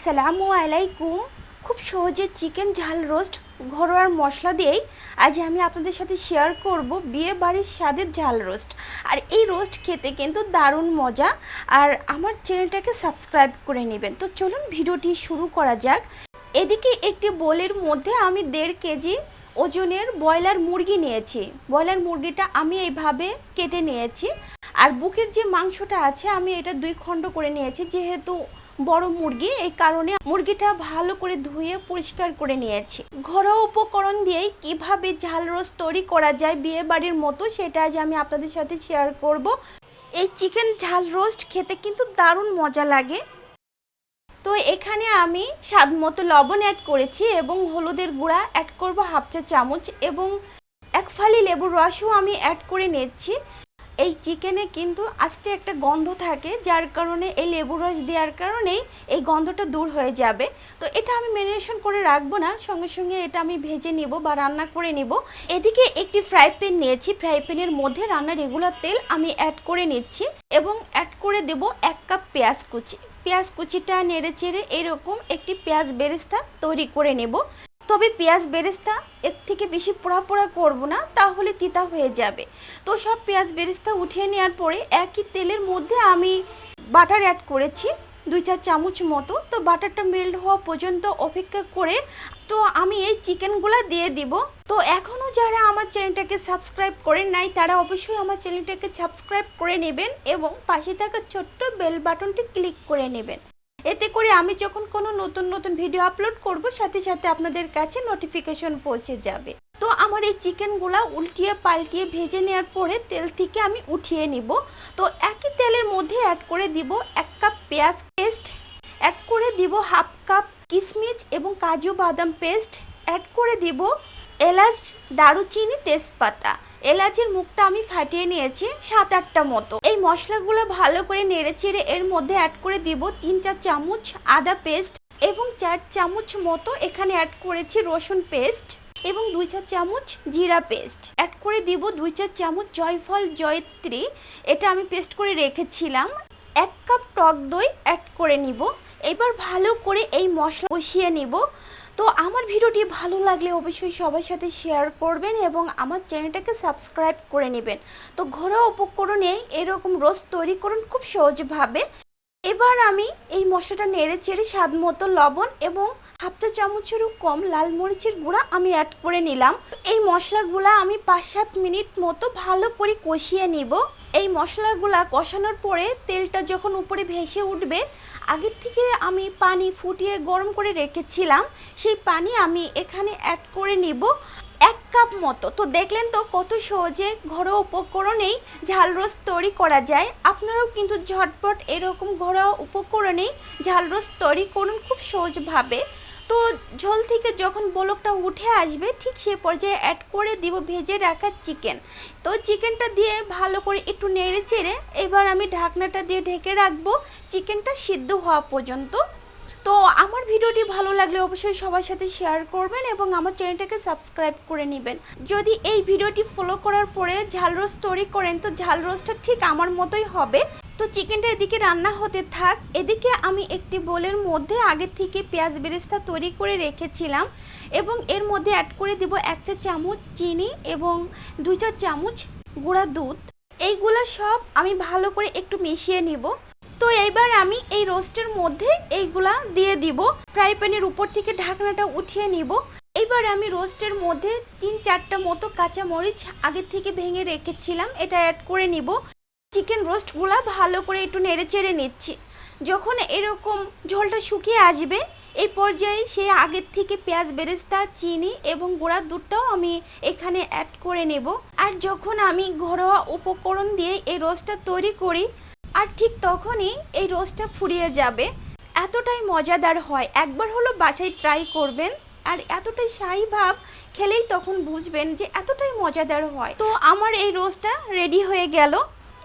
আসসালামু আলাইকুম। খুব সহজে চিকেন ঝাল রোস্ট ঘরোয়ার মশলা দিয়েই আজ আমি আপনাদের সাথে শেয়ার করব বিয়ে বাড়ির স্বাদের ঝাল রোস্ট। আর এই রোস্ট খেতে কিন্তু দারুণ মজা। আর আমার চ্যানেলটাকে সাবস্ক্রাইব করে নেবেন। তো চলুন ভিডিওটি শুরু করা যাক। এদিকে একটি বোলের মধ্যে আমি দেড় কেজি ওজনের ব্রয়লার মুরগি নিয়েছি। ব্রয়লার মুরগিটা আমি এইভাবে কেটে নিয়েছি। আর বুকের যে মাংসটা আছে, আমি এটা দুই খণ্ড করে নিয়েছি। যেহেতু বড় মুরগি, এই কারণে মুরগিটা ভালো করে ধুয়ে পরিষ্কার করে নিয়েছি। ঘরোয়া উপকরণ দিয়েই কীভাবে ঝাল রোস্ট তৈরি করা যায় বিয়ে বাড়ির মতো, সেটা আজ আমি আপনাদের সাথে শেয়ার করব। এই চিকেন ঝাল রোস্ট খেতে কিন্তু দারুণ মজা লাগে। তো এখানে আমি স্বাদ মতো লবণ অ্যাড করেছি এবং হলুদের গুঁড়া অ্যাড করব হাফ চা চামচ এবং এক ফালি লেবুর রসও আমি অ্যাড করে নিচ্ছি এই চিকেনে কিন্তু আজকে একটা গন্ধ থাকে, যার কারণে এই লেবু রস দেওয়ার কারণেই এই গন্ধটা দূর হয়ে যাবে। তো এটা আমি ম্যারিনেশন করে রাখব না, সঙ্গে সঙ্গে এটা আমি ভেজে নিব বা রান্না করে নিব। এদিকে একটি ফ্রাই প্যান নিয়েছি ফ্রাই প্যানের মধ্যে রান্নার রেগুলার তেল আমি অ্যাড করে নিচ্ছি এবং অ্যাড করে দেব এক কাপ পেঁয়াজ কুচি। পেঁয়াজ কুচিটা নেড়ে চেড়ে এরকম একটি পেঁয়াজ বেরেস্তা তৈরি করে নেব। তবে পেঁয়াজ বেরেস্তা এর থেকে বেশি পোড়া পোড়া করব না, তাহলে তিতা হয়ে যাবে। তো সব পেঁয়াজ বেরেস্তা উঠিয়ে নেওয়ার পরে একই তেলের মধ্যে আমি বাটার অ্যাড করেছি, দুই চার চামচ মতো। তো বাটারটা মেল্ট হওয়া পর্যন্ত অপেক্ষা করে তো আমি এই চিকেনগুলো দিয়ে দিব। তো এখনও যারা আমার চ্যানেলটাকে সাবস্ক্রাইব করেন নাই, তারা অবশ্যই আমার চ্যানেলটাকে সাবস্ক্রাইব করে নেবেন এবং পাশে থাকা ছোট্ট বেল বাটনটি ক্লিক করে নেবেন। এতে করে আমি যখন কোনো নতুন নতুন ভিডিও আপলোড করব, সাথে সাথে আপনাদের কাছে নোটিফিকেশন পৌঁছে যাবে। তো আমার এই চিকেনগুলা উল্টিয়ে, পাল্টিয়ে ভেজে নেওয়ার পরে তেল থেকে আমি উঠিয়ে নিব। তো একই তেলের মধ্যে অ্যাড করে দিব এক কাপ পেঁয়াজ পেস্ট অ্যাড করে দিব হাফ কাপ কিশমিশ এবং কাজু বাদাম পেস্ট অ্যাড করে দিব এলাচ, দারুচিনি, তেজপাতা। এলাচের মুখটা আমি ফাটিয়ে নিয়েছি সাত আটটা মতো। এই মশলাগুলো ভালো করে নেড়ে চেড়ে এর মধ্যে অ্যাড করে দিব তিন চার চামচ আদা পেস্ট এবং চার চামচ মতো এখানে অ্যাড করেছি রসুন পেস্ট এবং দুই চার চামচ জিরা পেস্ট অ্যাড করে দিব দুই চার চামচ জয়ফল জয়ত্রী। এটা আমি পেস্ট করে রেখেছিলাম। এক কাপ টক দই অ্যাড করে নিব। এবার ভালো করে এই মশলা কষিয়ে নিব। তো আমার ভিডিওটি ভালো লাগলে অবশ্যই সবার সাথে শেয়ার করবেন এবং আমার চ্যানেলটাকে সাবস্ক্রাইব করে নেবেন। তো ঘরোয়া উপকরণে এরকম রোস্ট তৈরি করুন খুব সহজভাবে। এবার আমি এই মশলাটা নেড়ে চেড়ে স্বাদ মতো লবণ এবং হাফ চা চামচেরও কম লাল মরিচের গুঁড়া আমি অ্যাড করে নিলাম। এই মশলাগুলা আমি পাঁচ সাত মিনিট মতো ভালো করে কষিয়ে নিব। এই মশলাগুলা কষানোর পরে তেলটা যখন উপরে ভেসে উঠবে, আগের থেকে আমি পানি ফুটিয়ে গরম করে রেখেছিলাম, সেই পানি আমি এখানে অ্যাড করে নিব এক কাপ মতো। তো দেখলেন তো কত সহজে ঘরোয়া উপকরণেই ঝাল রোস্ট তৈরি করা যায়। আপনারাও কিন্তু ঝটপট এরকম ঘরোয়া উপকরণেই ঝাল রোস্ট তৈরি করুন খুব সহজভাবে। তো ঝোল থেকে যখন বলকটা উঠে আসবে, ঠিক সে পর্যায়ে অ্যাড করে দিব ভেজে রাখা চিকেন তো চিকেনটা দিয়ে ভালো করে একটু নেড়ে চেড়ে এবার আমি ঢাকনাটা দিয়ে ঢেকে রাখব। চিকেনটা সিদ্ধ হওয়া পর্যন্ত। তো আমার ভিডিওটি ভালো লাগলে অবশ্যই সবার সাথে শেয়ার করবেন এবং আমার চ্যানেলটাকে সাবস্ক্রাইব করে নেবেন। যদি এই ভিডিওটি ফলো করার পরে ঝাল রোস্ট তৈরি করেন, তো ঝাল রোস্টটা ঠিক আমার মতোই হবে। তো চিকেনটা এদিকে রান্না হতে থাক। এদিকে আমি একটি বোলের মধ্যে আগে থেকে পেঁয়াজ বেরেস্তা তৈরি করে রেখেছিলাম এবং এর মধ্যে অ্যাড করে দিব এক চা চামচ চিনি এবং দুই চা চামচ গুঁড়া দুধ। এইগুলো সব আমি ভালো করে একটু মিশিয়ে নিব। তো এইবার আমি এই রোস্টের মধ্যে এইগুলা দিয়ে দিব। ফ্রাই প্যানের উপর থেকে ঢাকনাটা উঠিয়ে নিব। এইবার আমি রোস্টের মধ্যে তিন চারটা মতো কাঁচা মরিচ আগে থেকে ভেঙে রেখেছিলাম। এটা অ্যাড করে নিব। চিকেন রোস্টগুলা ভালো করে একটু নেড়ে চেড়ে নিচ্ছি। যখন এরকম ঝোলটা শুকিয়ে আসবে, এই পর্যায়ে সে আগের থেকে পেঁয়াজ, বেরেস্তা, চিনি এবং গুঁড়া দুধটাও আমি এখানে অ্যাড করে নেব। আর যখন আমি ঘরোয়া উপকরণ দিয়ে এই রোস্টটা তৈরি করি, আর ঠিক তখনই এই রোস্টটা ফুরিয়ে যাবে। এতটাই মজাদার হয়। একবার হলো বাসায় ট্রাই করবেন। আর এতটাই শাহী ভাব খেলেই তখন বুঝবেন যে এতটাই মজাদার হয়। তো আমার এই রোস্টটা রেডি হয়ে গেল।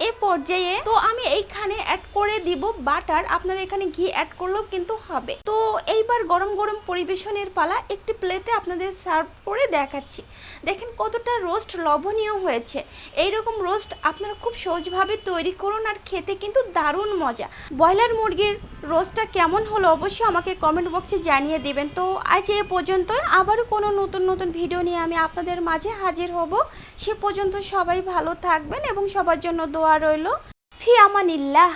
এ পর্যায়ে তো আমি এইখানে অ্যাড করে দিব বাটার আপনারা এখানে ঘি অ্যাড করলেও কিন্তু হবে। তো এইবার গরম গরম পরিবেশনের পালা একটি প্লেটে আপনাদের সার্ভ করে দেখাচ্ছি। দেখেন কতটা রোস্ট লবণীয় হয়েছে। এইরকম রোস্ট আপনারা খুব সহজভাবে তৈরি করুন আর খেতে কিন্তু দারুণ মজা। ব্রয়লার মুরগির রোস্টটা কেমন হলো অবশ্যই আমাকে কমেন্ট বক্সে জানিয়ে দিবেন। তো আজ এ পর্যন্ত আবারও কোনো নতুন নতুন ভিডিও নিয়ে আমি আপনাদের মাঝে হাজির হব। সে পর্যন্ত সবাই ভালো থাকবেন এবং সবার জন্য দোয়া রইল। ফি আমানিল্লাহ।